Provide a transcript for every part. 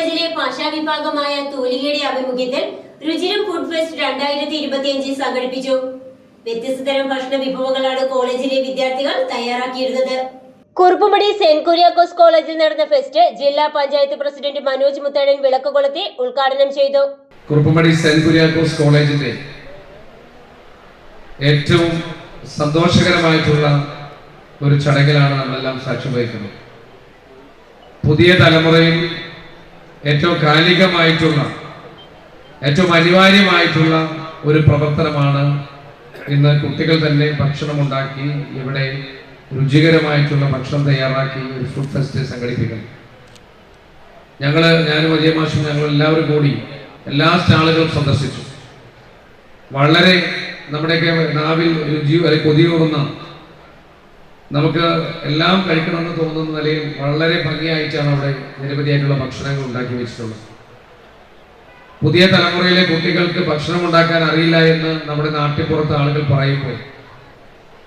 കോളേജിലെ ഭാഷാ വിഭാഗമായ തൂലികയുടെ ആഭിമുഖ്യത്തിൽ രുചിരം ഫുഡ് ഫെസ്റ്റ് രണ്ടായിരത്തി ഇരുപത്തിയഞ്ചിൽ സംഘടിപ്പിച്ചു. വ്യത്യസ്ത തരം ഭക്ഷണ വിഭവങ്ങളാണ് കോളേജിലെ വിദ്യാർത്ഥികൾ തയ്യാറാക്കിയിരുന്നത്. കുറുപ്പുമടി സെന്റ് കുര്യാക്കോസ് കോളേജിൽ നടന്ന ഫെസ്റ്റ് ജില്ലാ പഞ്ചായത്ത് പ്രസിഡന്റ് മനോജ് മുത്തേടൻ വിളക്ക് കൊളുത്തി ഉദ്ഘാടനം ചെയ്തു. കുറുപ്പുമടി സെന്റ് കുര്യാക്കോസ് കോളേജിന്റെ ഏറ്റവും സന്തോഷകരമായിട്ടുള്ള ഒരു ചടങ്ങിലാണ് നമ്മളെല്ലാം സാക്ഷ്യം വഹിക്കുന്നത്. പുതിയ തലമുറയിൽ ഏറ്റവും കാലികമായിട്ടുള്ള ഏറ്റവും അനിവാര്യമായിട്ടുള്ള ഒരു പ്രവർത്തനമാണ് ഇന്ന് കുട്ടികൾ തന്നെ ഭക്ഷണം ഉണ്ടാക്കി ഇവിടെ രുചികരമായിട്ടുള്ള ഭക്ഷണം തയ്യാറാക്കി ഒരു ഫുഡ് ഫെസ്റ്റ് സംഘടിപ്പിക്കുന്നു ഞങ്ങൾ ഞാനും വലിയ മാഷും ഞങ്ങൾ എല്ലാവരും കൂടി എല്ലാ സ്റ്റാളുകളും സന്ദർശിച്ചു. വളരെ നമ്മുടെയൊക്കെ നാവിൽ രുചി വരെ കൊതിയൂറുന്ന നമുക്ക് എല്ലാം കഴിക്കണമെന്ന് തോന്നുന്ന നിലയിൽ വളരെ ഭംഗിയായിട്ടാണ് അവിടെ നിരവധിയായിട്ടുള്ള ഭക്ഷണങ്ങൾ ഉണ്ടാക്കി വെച്ചിട്ടുള്ളത്. പുതിയ തലമുറയിലെ കുട്ടികൾക്ക് ഭക്ഷണം ഉണ്ടാക്കാൻ അറിയില്ല എന്ന് നമ്മുടെ നാട്ടിൻപുറത്ത് ആളുകൾ പറയുമ്പോൾ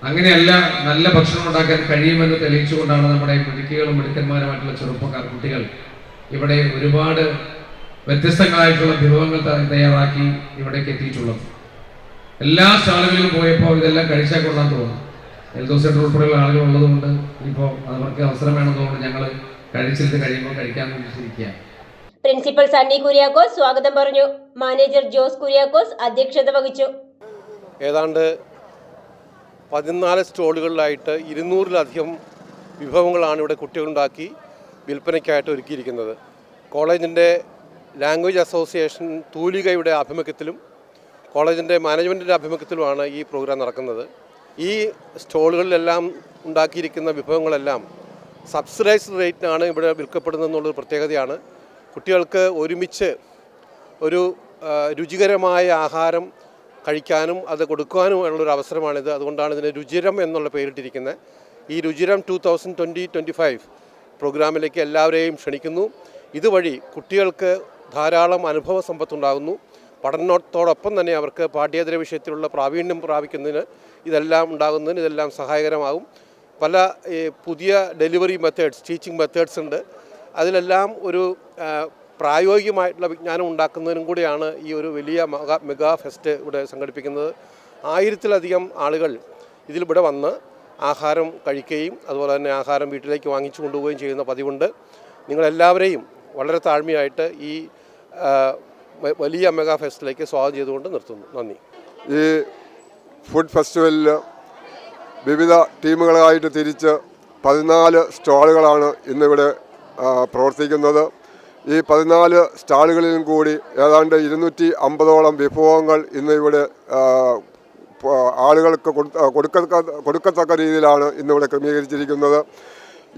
അങ്ങനെയല്ല നല്ല ഭക്ഷണം ഉണ്ടാക്കാൻ കഴിയുമെന്ന് തെളിയിച്ചുകൊണ്ടാണ് നമ്മുടെ മിടുക്കികളും മിടുക്കന്മാരുമായിട്ടുള്ള ചെറുപ്പക്കാർ കുട്ടികൾ ഇവിടെ ഒരുപാട് വ്യത്യസ്തങ്ങളായിട്ടുള്ള വിഭവങ്ങൾ തയ്യാറാക്കി ഇവിടേക്ക് എത്തിയിട്ടുള്ളത്. എല്ലാ സ്റ്റാളുകളിലും പോയപ്പോൾ ഇതെല്ലാം കഴിച്ചാൽ കൊള്ളാൻ തോന്നുന്നു എൽദോസെറ്റ് ഉൾപ്പെടെയുള്ള ആളുകൾ ഉള്ളതുകൊണ്ട് ഇപ്പോൾ അവർക്ക് അവസരം വേണമെന്നുകൊണ്ട് ഞങ്ങൾ കഴിച്ചിട്ട് കഴിയുമ്പോൾ കഴിക്കാൻ വേണ്ടിയിരിക്കുകയാണ് പ്രിൻസിപ്പൽ സണ്ണി കുര്യാക്കോസ് സ്വാഗതം പറഞ്ഞു. മാനേജർ ജോസ് കുര്യാക്കോസ് അധ്യക്ഷത വഹിച്ചു. ഏതാണ്ട് പതിനാല് സ്റ്റോളുകളിലായിട്ട് ഇരുന്നൂറിലധികം വിഭവങ്ങളാണ് ഇവിടെ കുട്ടികളുണ്ടാക്കി വിൽപ്പനയ്ക്കായിട്ട് ഒരുക്കിയിരിക്കുന്നത്. കോളേജിന്റെ ലാംഗ്വേജ് അസോസിയേഷൻ തൂലികയുടെ ആഭിമുഖ്യത്തിലും കോളേജിന്റെ മാനേജ്മെന്റിന്റെ ആഭിമുഖ്യത്തിലുമാണ് ഈ പ്രോഗ്രാം നടക്കുന്നത്. ഈ സ്റ്റോളുകളിലെല്ലാം ഉണ്ടാക്കിയിരിക്കുന്ന വിഭവങ്ങളെല്ലാം സബ്സിഡൈസ്ഡ് റേറ്റിനാണ് ഇവിടെ വിൽക്കപ്പെടുന്നത് എന്നുള്ളൊരു പ്രത്യേകതയാണ്. കുട്ടികൾക്ക് ഒരുമിച്ച് ഒരു രുചികരമായ ആഹാരം കഴിക്കാനും അത് കൊടുക്കുവാനും ഉള്ളൊരു അവസരമാണിത്. അതുകൊണ്ടാണ് ഇതിന് രുചിരം എന്നുള്ള പേരിട്ടിരിക്കുന്നത്. ഈ Ruchiram two thousand twenty twenty five പ്രോഗ്രാമിലേക്ക് എല്ലാവരെയും ക്ഷണിക്കുന്നു. ഇതുവഴി കുട്ടികൾക്ക് ധാരാളം അനുഭവ സമ്പത്തുണ്ടാകുന്നു. പഠനത്തോടൊപ്പം തന്നെ അവർക്ക് പാഠ്യേതര വിഷയത്തിലുള്ള പ്രാവീണ്യം പ്രാപിക്കുന്നതിന് ഇതെല്ലാം ഉണ്ടാകുന്നതിന് ഇതെല്ലാം സഹായകരമാകും. പല പുതിയ ഡെലിവറി മെത്തേഡ്സ് ടീച്ചിങ് മെത്തേഡ്സ് ഉണ്ട്. അതിലെല്ലാം ഒരു പ്രായോഗികമായിട്ടുള്ള വിജ്ഞാനം ഉണ്ടാക്കുന്നതിനും കൂടിയാണ് ഈ ഒരു വലിയ മെഗാ മെഗാ ഫെസ്റ്റ് ഇവിടെ സംഘടിപ്പിക്കുന്നത്. ആയിരത്തിലധികം ആളുകൾ ഇതിലിവിടെ വന്ന് ആഹാരം കഴിക്കുകയും അതുപോലെ തന്നെ ആഹാരം വീട്ടിലേക്ക് വാങ്ങിച്ചു കൊണ്ടുപോവുകയും ചെയ്യുന്ന പതിവുണ്ട്. നിങ്ങളെല്ലാവരെയും വളരെ താഴ്മയായിട്ട് ഈ വലിയ മെഗാ ഫെസ്റ്റിലേക്ക് സ്വാഗതം ചെയ്തുകൊണ്ട് നിർത്തുന്നു. നന്ദി. ഈ ഫുഡ് ഫെസ്റ്റിവലിൽ വിവിധ ടീമുകളായിട്ട് തിരിച്ച് പതിനാല് സ്റ്റാളുകളാണ് ഇന്നിവിടെ പ്രവർത്തിക്കുന്നത്. ഈ പതിനാല് സ്റ്റാളുകളിലും കൂടി ഏതാണ്ട് ഇരുന്നൂറ്റി അമ്പതോളം വിഭവങ്ങൾ ഇന്ന് ഇവിടെ ആളുകൾക്ക് കൊടുക്ക കൊടുക്കത്തക്ക രീതിയിലാണ് ഇന്നിവിടെ ക്രമീകരിച്ചിരിക്കുന്നത്.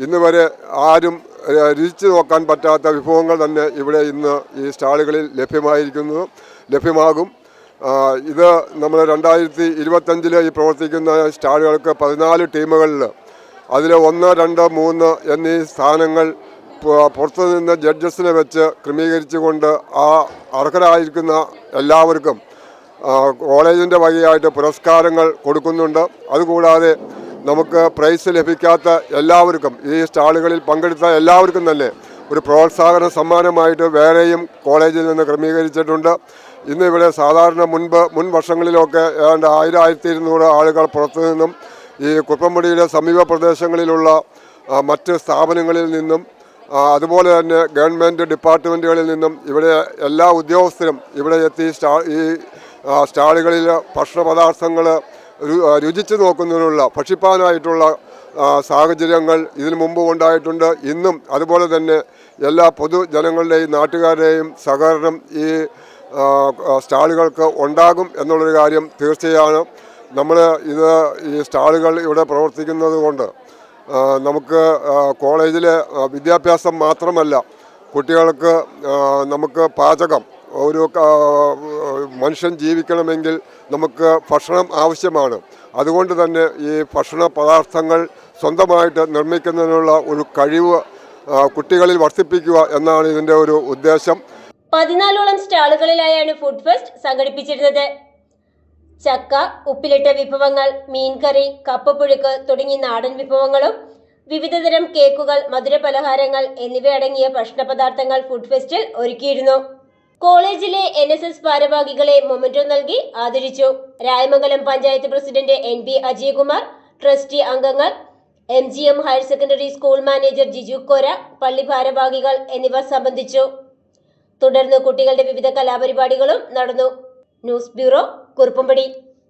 ഇന്ന് വരെ ആരും രുചിച്ച് നോക്കാൻ പറ്റാത്ത വിഭവങ്ങൾ തന്നെ ഇവിടെ ഇന്ന് ഈ സ്റ്റാളുകളിൽ ലഭ്യമായിരിക്കുന്നു ലഭ്യമാകും. ഇത് നമ്മൾ രണ്ടായിരത്തി ഇരുപത്തഞ്ചിൽ ഈ പ്രവർത്തിക്കുന്ന സ്റ്റാളുകൾക്ക് പതിനാല് ടീമുകളിൽ അതിൽ ഒന്ന് രണ്ട് മൂന്ന് എന്നീ സ്ഥാനങ്ങൾ പുറത്തു നിന്ന് ജഡ്ജസിനെ വെച്ച് ക്രമീകരിച്ചുകൊണ്ട് ആ അർഹരായിരിക്കുന്ന എല്ലാവർക്കും കോളേജിന്റെ വകയായിട്ട് പുരസ്കാരങ്ങൾ കൊടുക്കുന്നുണ്ട്. അതുകൂടാതെ നമുക്ക് പ്രൈസ് ലഭിക്കാത്ത എല്ലാവർക്കും ഈ സ്റ്റാളുകളിൽ പങ്കെടുത്ത എല്ലാവർക്കും തന്നെ ഒരു പ്രോത്സാഹന സമ്മാനമായിട്ട് വേറെയും കോളേജിൽ നിന്ന് ക്രമീകരിച്ചിട്ടുണ്ട്. ഇന്ന് ഇവിടെ സാധാരണ മുൻപ് മുൻ വർഷങ്ങളിലൊക്കെ ഏതാണ്ട് ആയിരം ആയിരത്തി ഇരുന്നൂറ് ആളുകൾ പുറത്തു നിന്നും ഈ കുപ്പമ്പടിയുടെ സമീപ പ്രദേശങ്ങളിലുള്ള മറ്റ് സ്ഥാപനങ്ങളിൽ നിന്നും അതുപോലെ തന്നെ ഗവൺമെന്റ് ഡിപ്പാർട്ട്മെന്റുകളിൽ നിന്നും ഇവിടെ എല്ലാ ഉദ്യോഗസ്ഥരും ഇവിടെ എത്തി സ്റ്റാ ഈ സ്റ്റാളുകളിൽ ഭക്ഷണ പദാർത്ഥങ്ങൾ രുചിച്ച് നോക്കുന്നതിനുള്ള ഭക്ഷിപ്പാനായിട്ടുള്ള സാഹചര്യങ്ങൾ ഇതിനു മുമ്പ് ഉണ്ടായിട്ടുണ്ട്. ഇന്നും അതുപോലെ തന്നെ എല്ലാ പൊതുജനങ്ങളുടെയും നാട്ടുകാരുടെയും സഹകരണം ഈ സ്റ്റാളുകൾക്ക് ഉണ്ടാകും എന്നുള്ളൊരു കാര്യം തീർച്ചയാണ്. നമ്മൾ ഇത് ഈ സ്റ്റാളുകൾ ഇവിടെ പ്രവർത്തിക്കുന്നത് കൊണ്ട് നമുക്ക് കോളേജിലെ വിദ്യാഭ്യാസം മാത്രമല്ല കുട്ടികൾക്ക് നമുക്ക് പാചകം ഒരു മനുഷ്യൻ ജീവിക്കണമെങ്കിൽ നമുക്ക് ഭക്ഷണം ആവശ്യമാണ്. അതുകൊണ്ട് തന്നെ ഈ ഭക്ഷണ പദാർത്ഥങ്ങൾ സ്വന്തമായിട്ട് നിർമ്മിക്കുന്നതിനുള്ള ഒരു കഴിവ് കുട്ടികളിൽ വർദ്ധിപ്പിക്കുക എന്നാണ് ഇതിന്റെ ഒരു ഉദ്ദേശം. പതിനാലോളം സ്റ്റാളുകളിലായാണ് ഫുഡ് ഫെസ്റ്റ് സംഘടിപ്പിച്ചിരുന്നത്. ചക്ക ഉപ്പിലിട്ട വിഭവങ്ങൾ മീൻകറി കപ്പപ്പുഴുക്ക് തുടങ്ങി നാടൻ വിഭവങ്ങളും വിവിധതരം കേക്കുകൾ മധുര പലഹാരങ്ങൾ എന്നിവയടങ്ങിയ ഭക്ഷണ പദാർത്ഥങ്ങൾ ഫുഡ് ഫെസ്റ്റിൽ ഒരുക്കിയിരുന്നു. കോളേജിലെ എൻ എസ് എസ് ഭാരവാഹികളെ മൊമെന്റോ നൽകി ആദരിച്ചു. Rayamangalam panchayat president N B Ajayakumar trustee അംഗങ്ങൾ M G M higher secondary school manager Jiju Kora പള്ളി ഭാരവാഹികൾ എന്നിവർ സംബന്ധിച്ചു. തുടർന്ന് കുട്ടികളുടെ വിവിധ കലാപരിപാടികളും നടന്നു. News bureau Kuruppampady.